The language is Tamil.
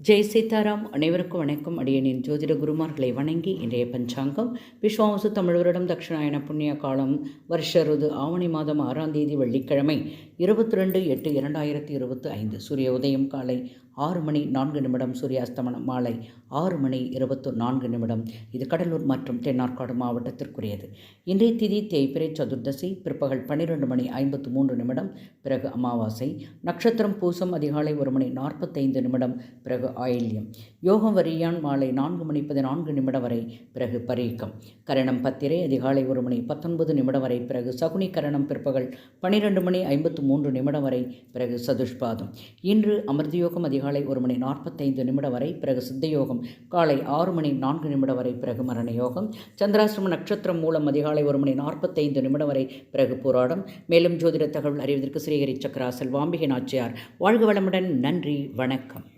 ஜெய் சீதாராம் அனைவருக்கும் வணக்கம். அடியனின் ஜோதிட குருமார்களை வணங்கி இன்றைய பஞ்சாங்கம். விஸ்வாவசு தமிழ் வருடம் தட்சிணாயன புண்ணிய காலம் வருஷ ருது ஆவணி மாதம் ஆறாம் தேதி வெள்ளிக்கிழமை இருபத்தி ரெண்டு எட்டு இரண்டாயிரத்தி இருபத்தி ஐந்து சூரிய உதயம் காலை ஆறு மணி நான்கு நிமிடம் சூரியாஸ்தமனம் மாலை ஆறு மணி இருபத்து நான்கு நிமிடம். இது கடலூர் மற்றும் தென்னார்காடு மாவட்டத்திற்குரியது. இன்றைய திதி தேய்பிரை சதுர்தசி பிற்பகல் பன்னிரெண்டு மணி ஐம்பத்து மூன்று நிமிடம் பிறகு அமாவாசை நட்சத்திரம் பூசம் அதிகாலை ஒரு மணி நாற்பத்தைந்து நிமிடம் பிறகு ஆயில்யம். யோகம் வரியான் மாலை நான்கு மணி பதினான்கு நிமிடம் வரை பிறகு பரீக்கம். கரணம் பத்திரை அதிகாலை ஒரு மணி பத்தொன்பது நிமிடம் வரை பிறகு சகுனி கரணம் பிற்பகல் பன்னிரெண்டு மணி ஐம்பத்து மூன்று நிமிடம் வரை பிறகு சதுஷ்பாதம். இன்று அமிர்தயோகம் அதிகாலை ஒரு மணி நாற்பத்தைந்து நிமிடம் வரை பிறகு சித்தயோகம். காலை ஆறு மணி நான்கு நிமிடம் வரை பிறகு மரண யோகம் சந்திராசிரம நட்சத்திரம் மூலம் அதிகாலை ஒரு மணி நாற்பத்தைந்து நிமிடம் வரை பிறகு போராடம். மேலும் ஜோதிட தகவல் அறிவதற்கு ஸ்ரீஹரி சக்கரா செல்வாம்பிகை நாச்சியார். வாழ்க வளமுடன். நன்றி. வணக்கம்.